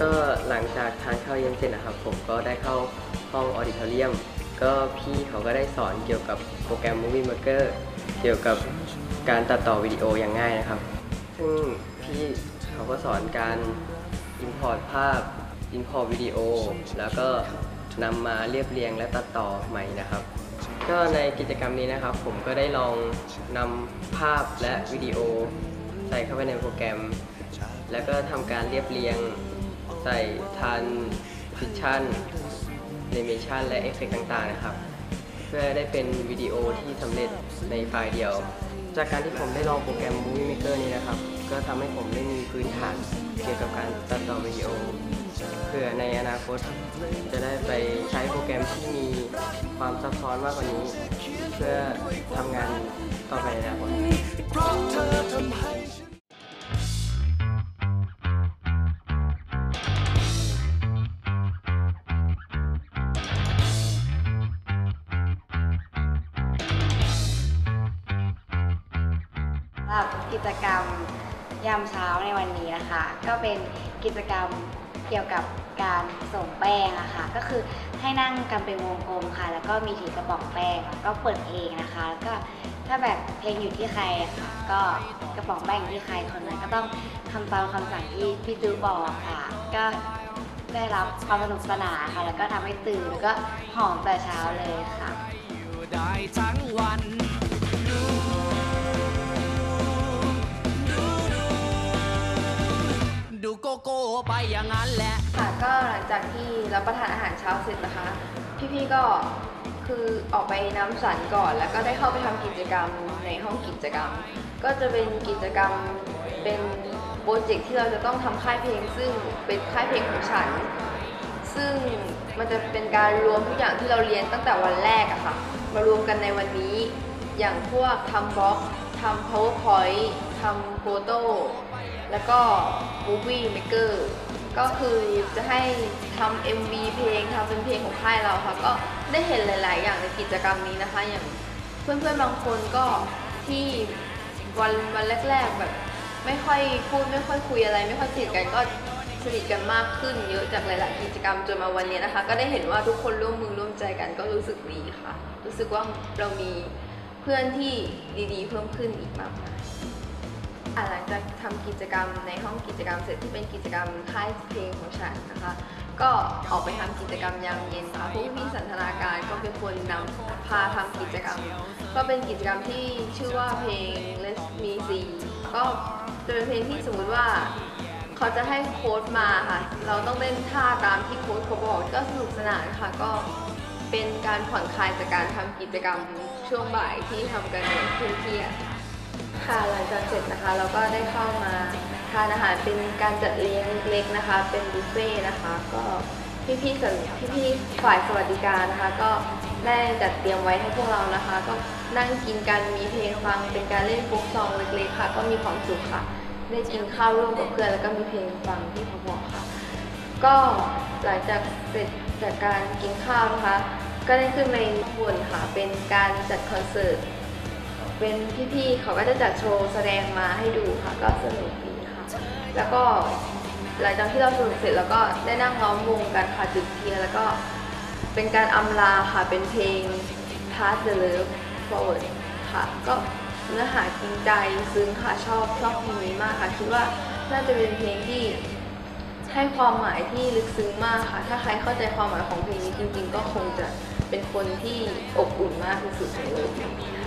ก็หลังจากทางเรียนเสร็จนะครับ ผมก็ได้เข้าห้องออดิทอเรียมก็พี่เขาก็ได้สอนเกี่ยวกับโปรแกรม Movie Maker เกี่ยวกับการตัดต่อวิดีโออย่างง่ายนะครับ ซึ่งพี่เขาก็สอนการ Import ภาพ Import วิดีโอ แล้วก็นำมาเรียบเรียงและตัดต่อใหม่นะครับ ก็ในกิจกรรมนี้นะครับ ผมก็ได้ลองนำภาพและวิดีโอ ใส่เข้าไปในโปรแกรม แล้วก็ทำการเรียบเรียง ใส่ทันฟิชชั่นแอนิเมชันและเอฟเฟกต์ต่างๆนะครับ เพื่อได้เป็นวิดีโอที่สำเร็จในไฟล์เดียว จากการที่ผมได้ลองโปรแกรม Movie Maker นี้นะครับ ก็ทำให้ผมได้มีพื้นฐานเกี่ยวกับการตัดต่อวิดีโอเพื่อในอนาคตจะได้ไปใช้โปรแกรมที่มีความซับซ้อนมากกว่านี้ เพื่อทำงานต่อไปในอนาคต หรับกิจกรรมยามเช้าในวันนี้นะคะ ก็เป็นกิจกรรมเกี่ยวกับการส่งแป้งอะคะ ก็คือให้นั่งกันเป็นวงกลมค่ะ แล้วก็มีถือกระป๋องแป้งแล้วก็เปิดเพลงนะคะแล้วก็ถ้าแบบเพลงอยู่ที่ใครค่ะก็กระป๋องแป้งอยู่ที่ใครคนนั้นก็ต้องทำตามคำสั่งที่พี่จูบอกค่ะ ก็ได้รับความสนุกสนานค่ะ แล้วก็ทำให้ตื่นแล้วก็หอมแต่เช้าเลยค่ะ โก้ไปอย่างนั้นแหละ ค่ะก็หลังจากที่รับประทานอาหารเช้าเสร็จนะคะ พี่ๆก็คือออกไปน้ำสันก่อน แล้วก็ได้เข้าไปทำกิจกรรมในห้องกิจกรรม ก็จะเป็นกิจกรรมเป็นโปรเจกต์ที่เราจะต้องทำค่ายเพลง ซึ่งเป็นค่ายเพลงของฉัน ซึ่งมันจะเป็นการรวมทุกอย่างที่เราเรียนตั้งแต่วันแรกอะค่ะ มารวมกันในวันนี้ อย่างพวกทำบล็อกทำ powerpoint ทำโฟโต้ แล้วก็ movie maker ก็คือจะให้ทำ MV เพลงทำเป็นเพลงของค่ายเราค่ะ ก็ได้เห็นหลาย ๆ อย่างในกิจกรรมนี้นะคะ อย่างเพื่อน ๆ บางคนก็ที่วันวันแรก ๆ แบบไม่ค่อยพูดไม่ค่อยคุยอะไร ไม่ค่อยสนิทกันก็สนิทกันมากขึ้นเยอะจากหลาย ๆ กิจกรรมจนมาวันนี้นะคะ ก็ได้เห็นว่าทุกคนร่วมมือร่วมใจกันก็รู้สึกดีค่ะ รู้สึกว่าเรามีเพื่อนที่ดี ๆ เพิ่มขึ้นอีกมากมาย อะหลังจากทำกิจกรรมในห้องกิจกรรมเสร็จที่เป็นกิจกรรมค่ายเพลงของฉันนะคะ ก็ออกไปทำกิจกรรมยามเย็นค่ะผู้พี่สันทนาการก็เป็นคนนำพาทำกิจกรรม ก็เป็นกิจกรรมที่ชื่อว่าเพลง Let Me See ก็จะเป็นเพลงที่สมมติว่าเขาจะให้โค้ดมาค่ะ เราต้องเล่นท่าตามที่โค้ดเขาบอกก็สนุกสนานค่ะก็เป็นการผ่อนคลายจากการทำกิจกรรมช่วงบ่ายที่ทำกันในพื้นที่อ ค่ะหลังจากเสร็จนะคะเราก็ได้เข้ามาทานอาหารเป็นการจัดเลี้ยงเล็กๆนะคะ เป็นบุฟเฟ่ต์นะคะ ก็พี่ๆส่วนพี่ๆฝ่ายสวัสดิการนะคะ ก็ได้จัดเตรียมไว้ให้พวกเรานะคะ ก็นั่งกินกันมีเพลงฟังเป็นการเล่นโฟกซองเล็กๆค่ะ ก็มีความสุขค่ะ ได้กินข้าวร่วมกับเพื่อนแล้วก็มีเพลงฟังที่เขาบอกค่ะ ก็หลังจากเสร็จจากการกินข้าวนะคะ ก็ได้ขึ้นไปบนค่ะเป็นการจัดคอนเสิร์ต เป็นพี่ๆเขาก็จะจัดโชว์แสดงมาให้ดูค่ะก็สนุกดีค่ะ แล้วก็หลังจากที่เราสนุกเสร็จแล้วก็ได้นั่งล้อมวงกันค่ะจุดเทียนแล้วก็เป็นการอำลาค่ะเป็นเพลง Pass the Love Forward ค่ะ ก็เนื้อหาจริงใจซึ้งค่ะชอบชอบเพลงนี้มากค่ะ คิดว่าน่าจะเป็นเพลงที่ให้ความหมายที่ลึกซึ้งมากค่ะ ถ้าใครเข้าใจความหมายของเพลงนี้จริง ๆ ก็คงจะเป็นคนที่อบอุ่นมากที่สุดในโลกนี้ค่ะ